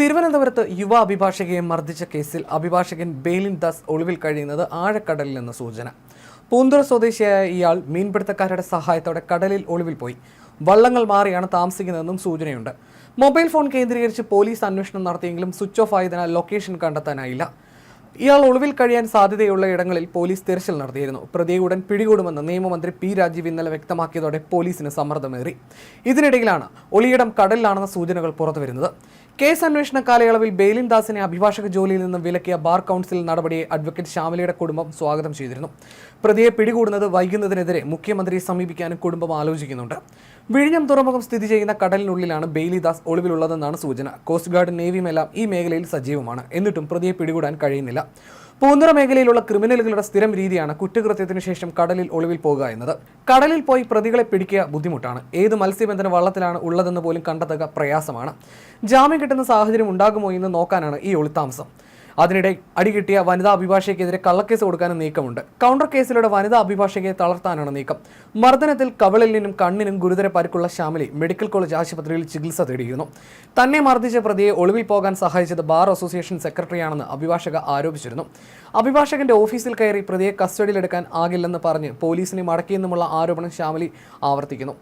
തിരുവനന്തപുരത്ത് യുവ അഭിഭാഷകയെ മർദ്ദിച്ച കേസിൽ അഭിഭാഷകൻ ബെയിലിൻ ദാസ് ഒളിവിൽ കഴിയുന്നത് ആഴക്കടലിലെന്ന സൂചന. പൂന്തുറ സ്വദേശിയായ ഇയാൾ മീൻപിടുത്തക്കാരുടെ സഹായത്തോടെ കടലിൽ ഒളിവിൽ പോയി. വള്ളങ്ങൾ മാറിയാണ് താമസിക്കുന്നതെന്നും സൂചനയുണ്ട്. മൊബൈൽ ഫോൺ കേന്ദ്രീകരിച്ച് പോലീസ് അന്വേഷണം നടത്തിയെങ്കിലും സ്വിച്ച് ഓഫ് ആയതിനാൽ ലൊക്കേഷൻ കണ്ടെത്താനായില്ല. ഇയാൾ ഒളിവിൽ കഴിയാൻ സാധ്യതയുള്ള ഇടങ്ങളിൽ പോലീസ് തിരച്ചിൽ നടത്തിയിരുന്നു. പ്രതിയെ ഉടൻ പിടികൂടുമെന്ന് നിയമമന്ത്രി പി രാജീവ് ഇന്നലെ വ്യക്തമാക്കിയതോടെ പോലീസിന് സമ്മർദ്ദമേറി. ഇതിനിടയിലാണ് ഒളിയിടം കടലിലാണെന്ന സൂചനകൾ പുറത്തുവരുന്നത്. കേസ് അന്വേഷണ കാലയളവിൽ ബേലിൻ ദാസിനെ അഭിഭാഷക ജോലിയിൽ നിന്ന് വിലക്കിയ ബാർ കൗൺസിൽ നടപടിയെ അഡ്വക്കേറ്റ് ശ്യാമലയുടെ കുടുംബം സ്വാഗതം ചെയ്തിരുന്നു. പ്രതിയെ പിടികൂടുന്നത് വൈകുന്നതിനെതിരെ മുഖ്യമന്ത്രിയെ സമീപിക്കാനും കുടുംബം ആലോചിക്കുന്നുണ്ട്. വിഴിഞ്ഞം തുറമുഖം സ്ഥിതി ചെയ്യുന്ന കടലിനുള്ളിലാണ് ബെയിലി ദാസ് ഒളിവിലുള്ളതെന്നാണ് സൂചന. കോസ്റ്റ് ഗാർഡും നേവിയുമെല്ലാം ഈ മേഖലയിൽ സജീവമാണ്. എന്നിട്ടും പ്രതിയെ പിടികൂടാൻ കഴിയുന്നില്ല. പൂന്തുറ മേഖലയിലുള്ള ക്രിമിനലുകളുടെ സ്ഥിരം രീതിയാണ് കുറ്റകൃത്യത്തിനു ശേഷം കടലിൽ ഒളിവിൽ പോകുക എന്നത്. കടലിൽ പോയി പ്രതികളെ പിടിക്കുക ബുദ്ധിമുട്ടാണ്. ഏത് മത്സ്യബന്ധന വള്ളത്തിലാണ് ഉള്ളതെന്ന് പോലും കണ്ടെത്തുക പ്രയാസമാണ്. ജാമ്യം കിട്ടുന്ന സാഹചര്യം ഉണ്ടാകുമോ എന്ന് നോക്കാനാണ് ഈ ഒളിത്താമസം. അതിനിടെ അടികിട്ടിയ വനിതാ അഭിഭാഷകയ്ക്കെതിരെ കള്ളക്കേസ് കൊടുക്കാനും നീക്കമുണ്ട്. കൗണ്ടർ കേസിലൂടെ വനിതാ അഭിഭാഷകയെ തളർത്താനാണ് നീക്കം. മർദ്ദനത്തിൽ കവളിലിനും കണ്ണിനും ഗുരുതര പരിക്കുള്ള ശ്യാമലി മെഡിക്കൽ കോളേജ് ആശുപത്രിയിൽ ചികിത്സ തേടിയിരുന്നു. തന്നെ മർദ്ദിച്ച പ്രതിയെ ഒളിവിൽ പോകാൻ സഹായിച്ചത് ബാർ അസോസിയേഷൻ സെക്രട്ടറിയാണെന്ന് അഭിഭാഷക ആരോപിച്ചിരുന്നു. അഭിഭാഷകന്റെ ഓഫീസിൽ കയറി പ്രതിയെ കസ്റ്റഡിയിലെടുക്കാൻ ആകില്ലെന്ന് പറഞ്ഞ് പോലീസിനെ മടക്കിയെന്നുമുള്ള ആരോപണം ശ്യാമലി ആവർത്തിക്കുന്നു.